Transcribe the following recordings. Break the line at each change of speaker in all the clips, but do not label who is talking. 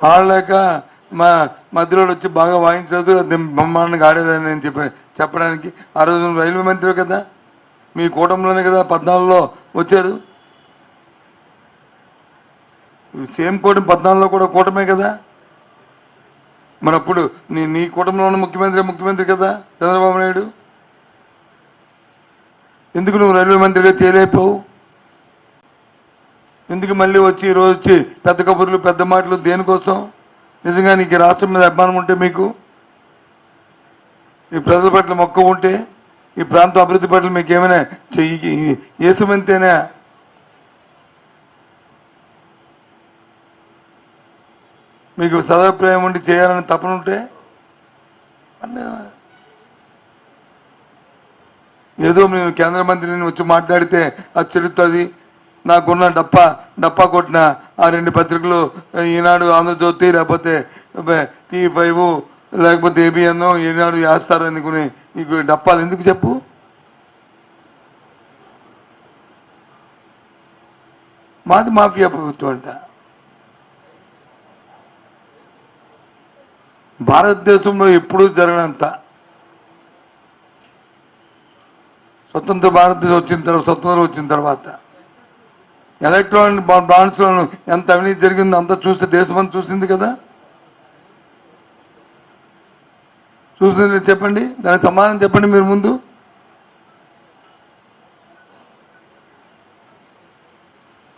ఆడలేక మా మధ్యలో వచ్చి బాగా వాయించలేదు అది బ్రహ్మాండంగా ఆడేదని నేను చెప్పడానికి ఆ రోజు రైల్వే మంత్రి కదా? మీ కూటమిలోనే కదా పద్నాలుగులో వచ్చారు? సేమ్ కూటమి పద్నాలుగులో కూడా కూటమే కదా? మరి అప్పుడు నీ నీ కూటమిలో ఉన్న ముఖ్యమంత్రి ముఖ్యమంత్రి కదా చంద్రబాబు నాయుడు? ఎందుకు నువ్వు రైల్వే మంత్రిగా చేయలేకపోవు? ఎందుకు మళ్ళీ వచ్చి ఈరోజు వచ్చి పెద్ద కబుర్లు పెద్ద మాటలు దేనికోసం? నిజంగా నీకు రాష్ట్రం మీద అభిమానం ఉంటే మీకు? ఈ ప్రజల పట్ల మొక్క ఉంటే? ఈ ప్రాంతం అభివృద్ధి పట్ల మీకు ఏమైనా చెయ్యి ఏసమంతేనా? మీకు సదాభిప్రాయం ఉండి చేయాలని తపన ఉంటే? ఏదో నేను కేంద్ర మంత్రిని వచ్చి మాట్లాడితే అది చెల్లుతుంది నాకున్న డప్పా డప్పా కొట్టిన ఆ రెండు పత్రికలు ఈనాడు ఆంధ్రజ్యోతి లేకపోతే టీ ఫైవ్ లేకపోతే ఏబిఎన్ ఈనాడు వేస్తారు అనుకుని నీకు డప్పాలు ఎందుకు చెప్పు? మాది మాఫియా ప్రభుత్వం అంట. భారతదేశంలో ఎప్పుడూ జరగనంత. స్వతంత్ర భారతదేశం వచ్చిన తర్వాత స్వతంత్రం వచ్చిన తర్వాత. ఎలక్ట్రానిక్ బాండ్స్లో ఎంత అవినీతి జరిగిందో అంతా చూస్తే దేశమంతా చూసింది కదా? చూసింది చెప్పండి దానికి సమాధానం చెప్పండి మీరు ముందు.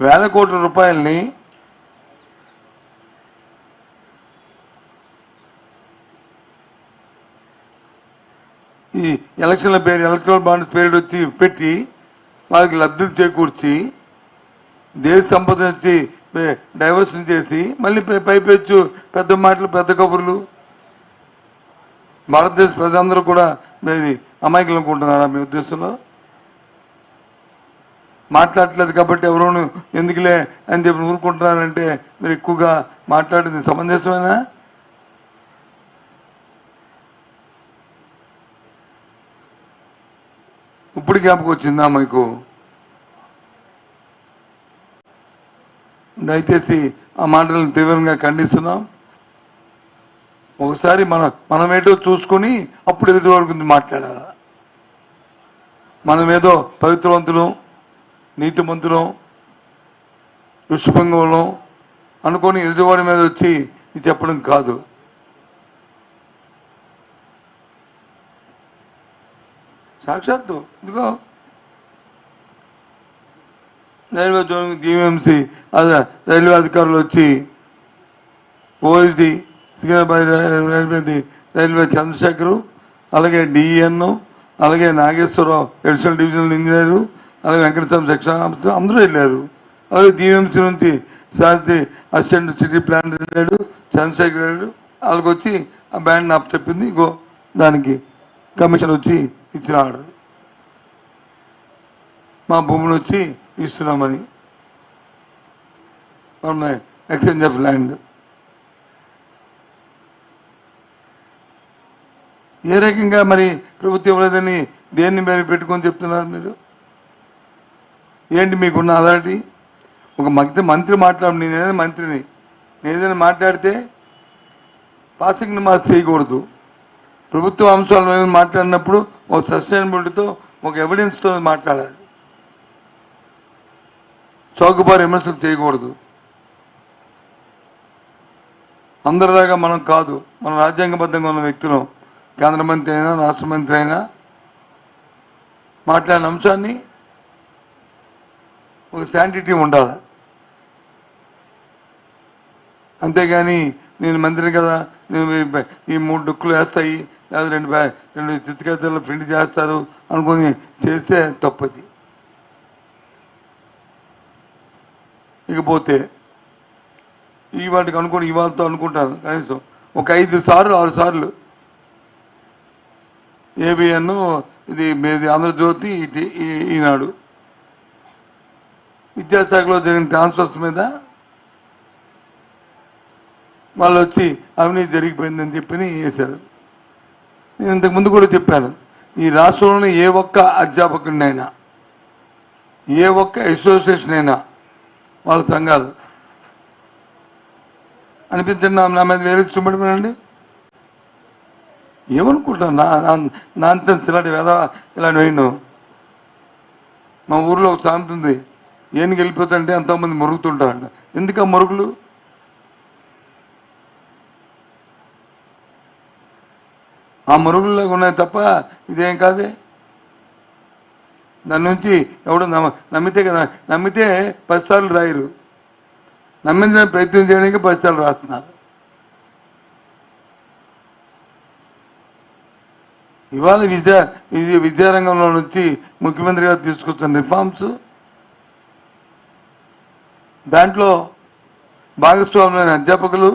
వేల కోట్ల రూపాయలని ఈ ఎలక్షన్ల పేరు ఎలక్ట్రల్ బాండ్స్ పేరు వచ్చి పెట్టి వాళ్ళకి లబ్ధి చేకూర్చి దేశ సంపద వచ్చి డైవర్షన్ చేసి మళ్ళీ పైపెచ్చు పెద్ద మాటలు పెద్ద కబుర్లు. భారతదేశ ప్రజలందరూ కూడా ఇది అమాయకులు అనుకుంటున్నారా మీ ఉద్దేశంలో? మాట్లాడట్లేదు కాబట్టి ఎవరోను ఎందుకులే అని చెప్పి ఊరుకుంటున్నారంటే మీరు ఎక్కువగా మాట్లాడేది సమంజసమేనా? ఇప్పుడు జ్ఞాపకం వచ్చిందా మీకు? దయచేసి ఆ మాటలను తీవ్రంగా ఖండిస్తున్నాం. ఒకసారి మన మనమేటో చూసుకొని అప్పుడు ఎదుటి వరకు మాట్లాడాలి? మనమేదో పవిత్రవంతులం నీతిమంతులం ఋషిభంగంలో అనుకొని ఎదుటివాడి మీద వచ్చి ఇది చెప్పడం కాదు. సాక్షాత్తు ఇదిగో రైల్వే జోన్ జీవీఎంసీ రైల్వే అధికారులు వచ్చి OSD Secunderabad railway railway Chandrasekhar అలాగే డిఎన్ అలాగే నాగేశ్వరరావు అడిషనల్ డివిజనల్ ఇంజనీరు అలాగే వెంకటస్వామి శిక్షణ అందరూ వెళ్ళారు. అలాగే జీవీఎంసీ నుంచి శాస్త్రి అసిస్టెంట్ సిటీ ప్లాన్ వెళ్ళాడు చంద్రశేఖర్ వెళ్ళాడు వాళ్ళకి వచ్చి ఆ బ్యాండ్ నాకు చెప్పింది గో దానికి కమిషన్ వచ్చి ఇచ్చినాడు. మా భూమిని వచ్చి ఇస్తున్నామని. ఎక్స్చేంజ్ ఆఫ్ ల్యాండ్ ఏ రకంగా మరి ప్రభుత్వం ఇవ్వలేదని దేన్ని మీరు పెట్టుకొని చెప్తున్నారు మీరు? ఏంటి మీకున్న అథారిటీ? ఒక మగ్ధ మంత్రి మాట్లాడు నేను ఏదైనా మంత్రిని. నేను ఏదైనా మాట్లాడితే పాసింగ్ని మాకు చేయకూడదు. ప్రభుత్వ అంశాల మీద మాట్లాడినప్పుడు ఒక సస్టైనబిలిటీతో ఒక ఎవిడెన్స్తో మాట్లాడాలి. చౌకబారు విమర్శలు చేయకూడదు. అందరిలాగా మనం కాదు మనం రాజ్యాంగబద్ధంగా ఉన్న వ్యక్తులు. కేంద్ర మంత్రి అయినా రాష్ట్ర మంత్రి అయినా మాట్లాడిన అంశాన్ని ఒక శాంటిటీ ఉండాలి. అంతేగాని నేను మంత్రిని కదా నేను ఈ- ఈ మూడు డుక్కులు వేస్తాయి లేదా రెండు రెండు చిత్తకాయలు ప్రింట్ చేస్తారు అనుకుని చేస్తే తప్పది. ఇకపోతే ఈ వాటికి అనుకుని ఇవాళతో అనుకుంటాను కనీసం. ఒక ఐదు సార్లు ఆరు సార్లు. ఏబిఎన్ ఇది మీది ఆంధ్రజ్యోతి ఇటు ఈనాడు. విద్యాశాఖలో జరిగిన ట్రాన్స్ఫర్స్ మీద వాళ్ళు వచ్చి అవినీతి జరిగిపోయిందని చెప్పి వేశారు నేను ఇంతకు ముందు కూడా చెప్పాను. ఈ రాష్ట్రంలోని ఏ ఒక్క అధ్యాపకుడినైనా ఏ ఒక్క అసోసియేషన్ అయినా వాళ్ళ సంఘాలు అనిపించండి నా నా మీద వేరే చూపెట్టమనండి ఏమనుకుంటున్నా నా నాన్ ఇలాంటి వేద ఇలాంటి వేయను మా ఊర్లో ఒక సామెత ఉంది. ఏనుగు వెళ్ళిపోతుంటే ఎంతోమంది మురుగుతుంటారంట. ఎందుకు ఆ మురుగులు? ఆ మురుగుల్లో ఉన్నాయి తప్ప ఇదేం కాదే? దాని నుంచి ఎవడు నమ్మ నమ్మితే కదా నమ్మితే పదిసార్లు రాయరు. నమ్మించడానికి ప్రయత్నం చేయడానికి పదిసార్లు రాస్తున్నారు. ఇవాళ విద్యా ఇది విద్యారంగంలో నుంచి ముఖ్యమంత్రి గారు రిఫార్మ్స్ దాంట్లో భాగస్వాములైన అధ్యాపకులు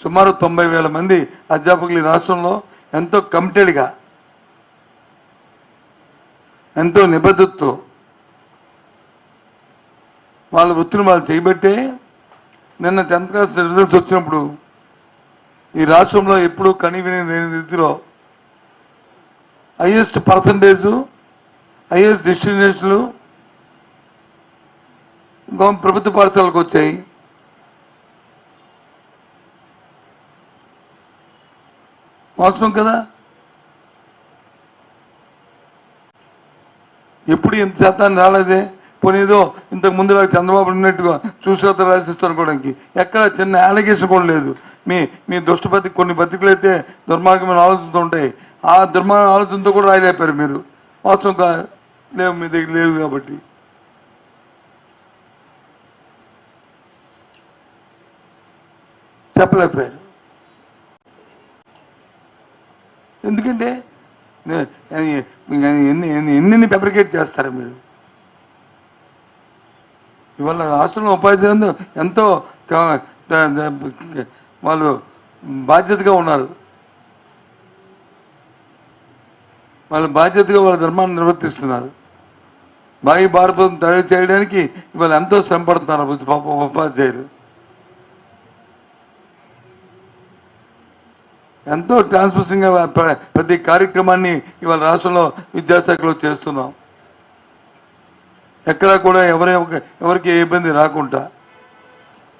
సుమారు తొంభై వేల మంది అధ్యాపకులు ఈ రాష్ట్రంలో ఎంతో కమిటెడ్గా ఎంతో నిబద్ధతతో వాళ్ళ వృత్తిని వాళ్ళు చేయబట్టే నిన్న టెన్త్ క్లాస్ రిజల్ట్స్ వచ్చినప్పుడు ఈ రాష్ట్రంలో ఎప్పుడూ కని విని లేని రీతిలో హైయెస్ట్ పర్సంటేజు హైయెస్ట్ డెస్టినేషన్లు ప్రభుత్వ పాఠశాలకు వచ్చాయి. వాస్తవం కదా? ఎప్పుడు ఇంత శాతాన్ని రాలేదే? పోనేదో ఇంతకు ముందు చంద్రబాబు ఉన్నట్టుగా చూసేత రాసిస్తూ అనుకోవడానికి ఎక్కడ చిన్న అలిగేషన్ కూడా లేదు మీ మీ దుష్టపతి కొన్ని బతికలు అయితే దుర్మార్గమైన ఆలోచనతో ఉంటాయి ఆ దుర్మార్గ ఆలోచనతో కూడా రాయలేపారు మీరు వాస్తవం లేవు మీ దగ్గర లేదు కాబట్టి చెప్పలేకపోయారు ఎందుకంటే ఎన్ని ఎన్ని ఎన్ని ఫెబ్రికేట్ చేస్తారు మీరు ఇవాళ రాష్ట్రంలో ఉపాధ్యాయులు ఎంతో వాళ్ళు బాధ్యతగా ఉన్నారు. వాళ్ళ బాధ్యతగా వాళ్ళ ధర్మాన్ని నిర్వర్తిస్తున్నారు. బాయి భారతం తయారు చేయడానికి ఇవాళ ఎంతో శ్రమ పడుతున్నారు పాప ఉపాధ్యాయులు. ఎంతో ట్రాన్స్మిషన్గా ప్రతి కార్యక్రమాన్ని ఇవాళ రాష్ట్రంలో విద్యాశాఖలో చేస్తున్నాం. ఎక్కడా కూడా ఎవరి ఎవరికి ఏ ఇబ్బంది రాకుండా.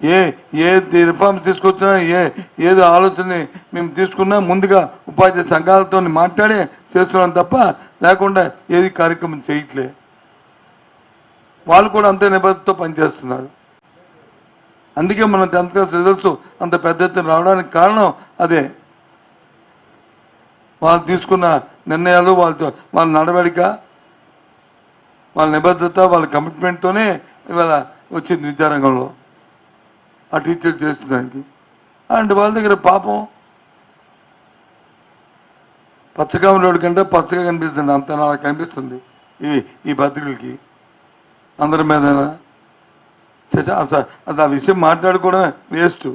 ఏ ఏ రిఫార్మ్స్ తీసుకొచ్చినా ఏ ఏదో ఆలోచనని మేము తీసుకున్నా ముందుగా ఉపాధ్యాయ సంఘాలతో మాట్లాడి చేస్తున్నాం తప్ప లేకుండా ఏది కార్యక్రమం చేయట్లే. వాళ్ళు కూడా అంతే నిబద్ధతతో పనిచేస్తున్నారు. అందుకే మన టెన్త్ క్లాస్ రిజల్ట్స్ అంత పెద్ద ఎత్తున రావడానికి కారణం అదే. వాళ్ళు తీసుకున్న నిర్ణయాలు వాళ్ళతో వాళ్ళ నడవడిక వాళ్ళ నిబద్ధత వాళ్ళ కమిట్మెంట్తోనే ఇవాళ వచ్చింది విద్యారంగంలో. ఆ టీచర్ చేసేదానికి అండ్ వాళ్ళ దగ్గర పాపం పచ్చగా రోడ్డు కంటే పచ్చగా కనిపిస్తుంది. అంత నాకు కనిపిస్తుంది ఈ ఈ పత్రికలకి అందరి మీద ఆ విషయం మాట్లాడుకోవడం వేస్ట్.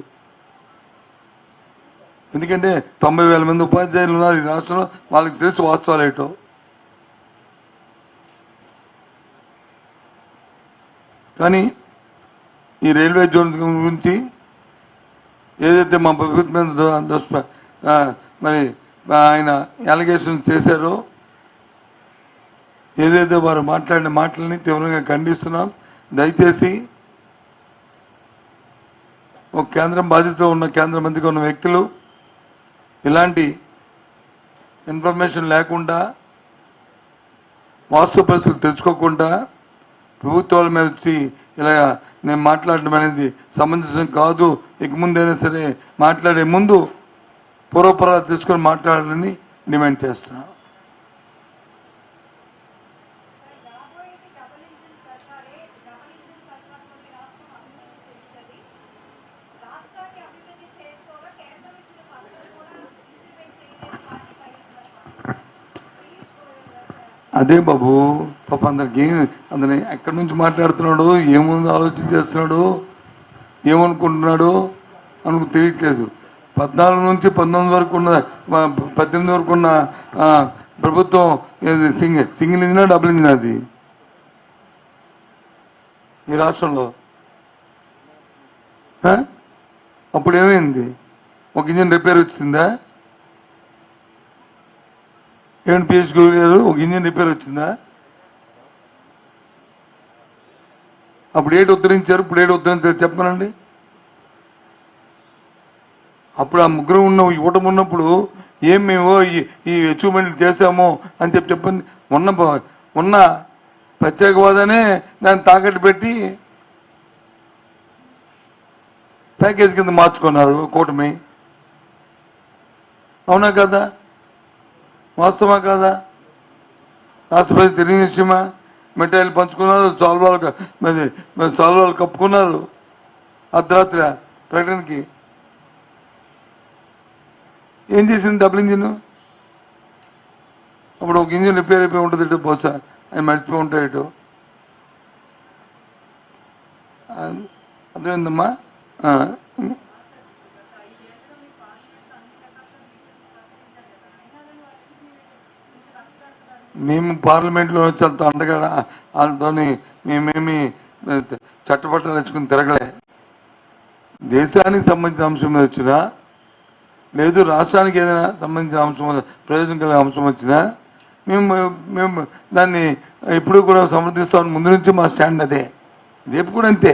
ఎందుకంటే తొంభై వేల మంది ఉపాధ్యాయులు ఉన్నారు ఈ రాష్ట్రంలో. వాళ్ళకి తెలుసు వాస్తవాలు ఏంటో. కానీ ఈ రైల్వే జోన్ గురించి ఏదైతే మా ప్రభుత్వం మీద మరి ఆయన అలిగేషన్ చేశారో ఏదైతే వారు మాట్లాడిన మాటలని తీవ్రంగా ఖండిస్తున్నాం. దయచేసి ఒక కేంద్రం బాధ్యతలో ఉన్న కేంద్ర మంత్రిగా ఉన్న వ్యక్తులు ఇలాంటి ఇన్ఫర్మేషన్ లేకుండా వాస్తు పరిస్థితులు తెచ్చుకోకుండా ప్రభుత్వాల మీద వచ్చి ఇలా నేను మాట్లాడడం అనేది సమంజసం కాదు. ఇక ముందైనా సరే మాట్లాడే ముందు పూర్వపరాలు తీసుకొని మాట్లాడాలని డిమాండ్ చేస్తున్నాను
రాబోయేది డబుల్ ఇంజిన్ సర్కారే డబుల్ ఇంజిన్ సర్కార్తోనే రాష్ట్రం అభివృద్ధి చెందుతుంది రాష్ట్రాన్ని అభివృద్ధి చేసుకోగా కేంద్రం ఇచ్చిన పథకాలు కూడా ఇంప్లిమెంట్ చేయలేని పార్టీ వైఎస్ఆర్ పీయూష్ గోయల్ గారు సార్.
అదే బాబు పాప అందరికి అతను ఎక్కడి నుంచి మాట్లాడుతున్నాడు ఏముంది ఆలోచన చేస్తున్నాడు ఏమనుకుంటున్నాడు అనుకు తెలియట్లేదు. పద్నాలుగు నుంచి పంతొమ్మిది వరకు ఉన్న పద్దెనిమిది వరకు ఉన్న ప్రభుత్వం ఏది సింగిల్ సింగిల్ ఇంజినా డబుల్ ఇంజిన్ అది? ఈ రాష్ట్రంలో. అప్పుడు ఏమైంది? ఒక ఇంజిన్ రిపేర్ వచ్చిందా? ఏమండి పిహెచ్ గురు గారు ఒక ఇంజిన్ రిపేర్ వచ్చిందా? అప్పుడు ఏడు ఉద్ధరించారు ఇప్పుడు ఏడు ఉద్ధరించారు చెప్పనండి. అప్పుడు ఆ ముగ్గురు ఉన్న ఇవ్వటం ఉన్నప్పుడు ఏం మేము ఈ ఈ అచీవ్మెంట్లు చేసాము అని చెప్పి చెప్పండి. ఉన్న ఉన్న ప్రత్యేక హోదానే దాన్ని తాకట్టు పెట్టి ప్యాకేజ్ కింద మార్చుకున్నారు కూటమి. అవునా కదా? వాస్తవా కాదా? రాష్ట్రపతి తెలియని విషయమా మిఠాయిలు పంచుకున్నారు సాల్వాలు క- సాల్వాలు కప్పుకున్నారు. అర్ధరాత్రి ప్రకటనకి. ఏం చేసింది డబుల్ ఇంజిన్? అప్పుడు ఒక ఇంజిన్ రిపేర్ అయిపోయి ఉంటుంది ఇటు బహుశా ఆయన మర్చిపోయి ఉంటాయి ఇటు. అర్థమైందమ్మా? మేము పార్లమెంట్లో వచ్చి అంత అండగా వాళ్ళతో మేమేమి చట్టపట్టాలు తెచ్చుకుని తిరగలే. దేశానికి సంబంధించిన అంశం మీద వచ్చినా లేదు రాష్ట్రానికి ఏదైనా సంబంధించిన అంశం ప్రయోజనం కలిగే అంశం వచ్చినా మేము మేము దాన్ని ఎప్పుడు కూడా సమర్థిస్తామని ముందు నుంచి మా స్టాండ్ అదే. రేపు కూడా అంతే.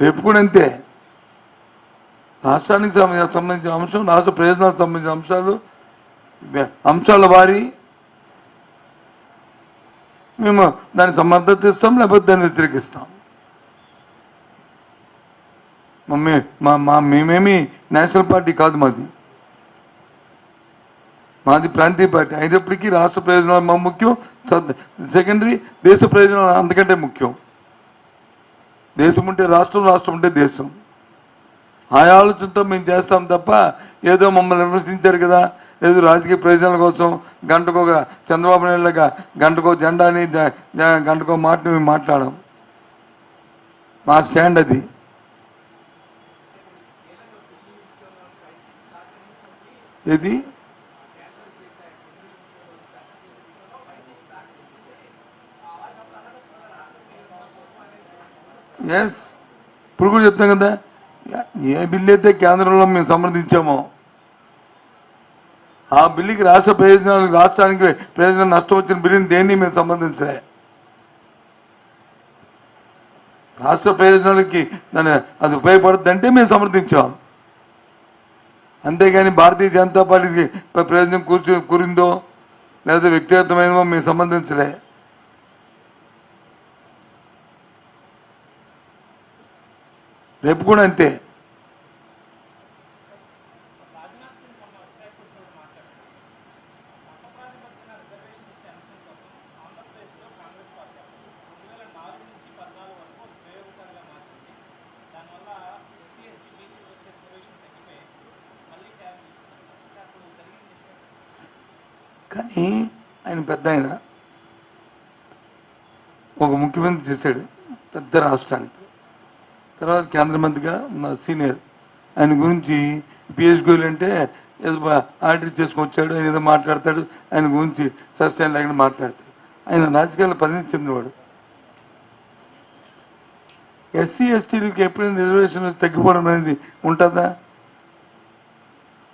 రేపు కూడా అంతే. రాష్ట్రానికి సంబంధించిన అంశం రాష్ట్ర ప్రయోజనాలకు సంబంధించిన అంశాలు అంశాల వారి. మేము దాన్ని మద్దతు ఇస్తాం లేకపోతే దాన్ని వ్యతిరేకిస్తాం. మమ్మీ మా మా మేమేమి నేషనల్ పార్టీ కాదు మాది. మాది ప్రాంతీయ పార్టీ. అయినప్పటికీ రాష్ట్ర ప్రయోజనాలు మా ముఖ్యం సెకండరీ దేశ ప్రయోజనాలు అందుకంటే ముఖ్యం. దేశం ఉంటే రాష్ట్రం రాష్ట్రం ఉంటే దేశం. ఆ ఆలోచనతో మేము చేస్తాం తప్ప ఏదో మమ్మల్ని విమర్శించారు కదా ఏదో రాజకీయ ప్రయోజనాల కోసం గంటకో చంద్రబాబు చంద్రబాబు నాయుడుగా గంటకో జెండాని జ- గంటకో మాటని మేము మాట్లాడాం మా స్టాండ్ అది. ఇది ఎస్ ఇప్పుడు కూడా చెప్తాం కదా. ఏ బిల్లు అయితే కేంద్రంలో మేము సమర్థించామో ఆ బిల్లుకి రాష్ట్ర ప్రయోజనాలు రాష్ట్రానికి ప్రయోజనం నష్టం వచ్చిన బిల్లుని దేన్ని మేము సంబంధించలే? రాష్ట్ర ప్రయోజనాలకి దాని అది ఉపయోగపడుతుంది అంటే మేము సమర్థించాం. అంతేగాని భారతీయ జనతా పార్టీకి ప్రయోజనం కూర్చు కూరిందో లేదా వ్యక్తిగతమైనదో మేము సంబంధించలే. రేపు కూడా అంతే. కానీ ఆయన పెద్ద ఆయన. ఒక ముఖ్యమంత్రి చేశాడు పెద్ద రాష్ట్రానికి. తర్వాత కేంద్ర మంత్రిగా ఉన్న సీనియర్. ఆయన గురించి పిఎస్ గోయల్ అంటే ఏదో ఆర్డర్ చేసుకొచ్చాడు ఆయన ఏదో మాట్లాడతాడు ఆయన గురించి సస్టైన్ లేకుండా మాట్లాడతాడు. ఆయన రాజకీయాల్లో పరిణితి చెందినవాడు. ఎస్సీ ఎస్టీలకు ఎప్పుడైనా రిజర్వేషన్ తగ్గిపోవడం అనేది ఉంటుందా?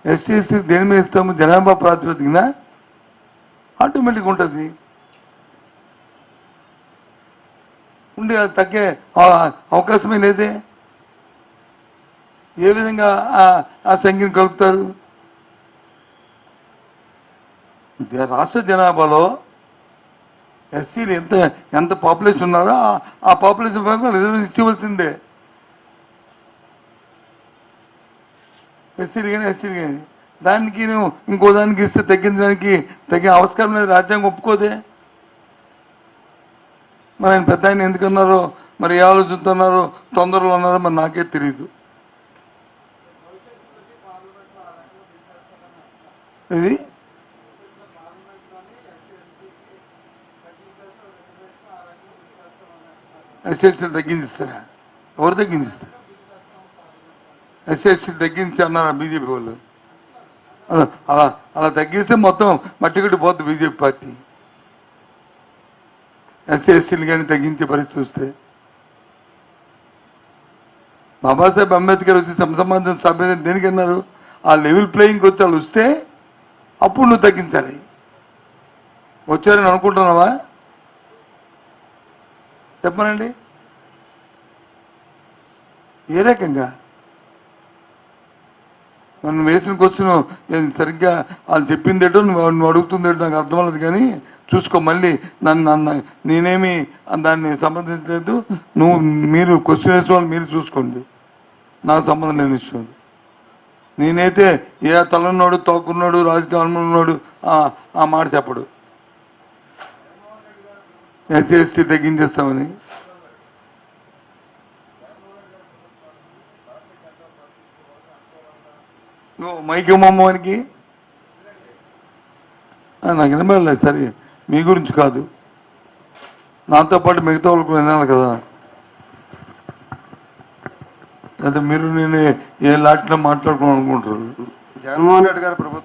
ఎస్సీ ఎస్టీ దేని మీద ఇస్తాము? జనాభా ప్రాతిపదికన? ఆటోమేటిక్ ఉంటుంది. ఉండే అది తగ్గే అవకాశమే లేదే. ఏ విధంగా ఆ- సంఖ్యను కలుపుతారు? రాష్ట్ర జనాభాలో ఎస్సీలు ఎంత ఎంత పాపులేషన్ ఉన్నారో ఆ- పాపులేషన్ భాగం రిజర్వేషన్ ఇవ్వవలసిందే ఎస్సీలు కానీ ఎస్సీలు కానీ. దానికి నువ్వు ఇంకో దానికి ఇస్తే తగ్గించడానికి తగ్గే అవసరం లేదు రాజ్యాంగం ఒప్పుకోదే. మరి ఆయన పెద్ద ఆయన ఎందుకన్నారో మరి ఏ ఆలోచనతో తొందరలో ఉన్నారో మరి నాకే తెలియదు ఇది ఎస్ఎస్టీలు తగ్గించిస్తారా? ఎవరు తగ్గించిస్తారు? ఎస్ఎస్టీలు తగ్గించి అన్నారు బీజేపీ వాళ్ళు? అలా అలా తగ్గిస్తే మొత్తం మట్టిగడ్డి పోతుంది బీజేపీ పార్టీ. ఎస్సీ ఎస్టీలు కానీ తగ్గించే పరిస్థితి వస్తే. బాబాసాహెబ్ అంబేద్కర్ వచ్చి సంబంధం సభ్య దేనికి అన్నారు ఆ లెవెల్ ప్లేయింగ్కి వచ్చి వాళ్ళు వస్తే అప్పుడు నువ్వు తగ్గించాలి. వచ్చారని అనుకుంటున్నావా? చెప్పనండి ఏ రకంగా? మనం వేసిన క్వశ్చన్ సరిగ్గా వాళ్ళు చెప్పింది ఏంటో నువ్వు నువ్వు అడుగుతుంది ఏంటో నాకు అర్థం కానీ చూసుకో మళ్ళీ నన్ను నన్ను నేనేమి దాన్ని సంబంధించలేదు. నువ్వు మీరు క్వశ్చన్ వేసిన వాళ్ళు మీరు చూసుకోండి. నాకు సంబంధం లేని విషయం నేనైతే ఏ తలన్నాడు తోకున్నాడు రాజకీయం ఉన్నాడు ఆ- ఆ మాట చెప్పడు. ఎస్సీ ఎస్టీ తగ్గించేస్తామని. నువ్వు మైకి ఇవ్వమ్మకి నాకు వినబడలేదు సరే. మీ గురించి కాదు. నాతో పాటు మిగతా వాళ్ళు కూడా వినాలి కదా. లేదా మీరు నేను ఏ లాట్లో మాట్లాడుకోవాలనుకుంటారు
జగన్మోహన్ రెడ్డి గారు ప్రభుత్వం